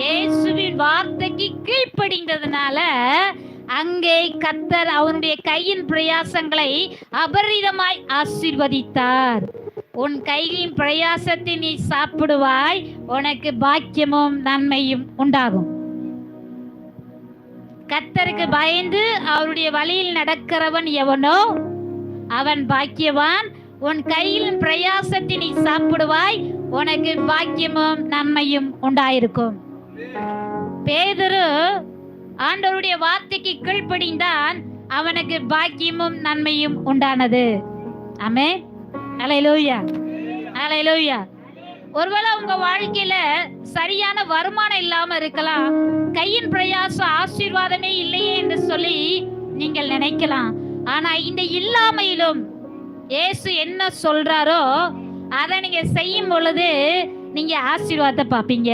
இயேசுவின் வார்த்தைக்கு கீழ்ப்படிந்ததுனால அங்கே கத்தர் அவனுடைய கையின் பிரயாசங்களை அபரிதமாய் ஆசீர்வதித்தார். உன் கையின் பிரயாசத்தை நீ சாப்பிடுவாய் உனக்கு பாக்கியமும் நன்மையும் உண்டாகும். கத்தருக்கு பயந்து அவருடைய வழியில் நடக்கிறவன் எவனோ அவன் பாக்கியவான். உன் கையில் பிரயாசத்தை நீ சாப்பிடுவாய் உனக்கு பாக்கியமும் நன்மையும் உண்டாயிருக்கும். பேதுரு ஆண்டவருடைய வார்த்தைக்கு கீழ்ப்படிந்தான் அவனுக்கு பாக்கியமும் நன்மையும் உண்டானது. ஆமே அலையிலூயா அலையிலூயா ஒருவேளை உங்க வாழ்க்கையில சரியான வருமானம் இல்லாம இருக்கலாம். கையின் பிரயாசம் ஆசீர்வாதமே இல்லையே என்று சொல்லி நீங்கள் நினைக்கலாம். ஆனா இந்த இல்லாமையிலும் இயேசு என்ன சொல்றாரோ அதை நீங்க செய்யும் பொழுது நீங்க ஆசீர்வாதத்தை பார்ப்பீங்க.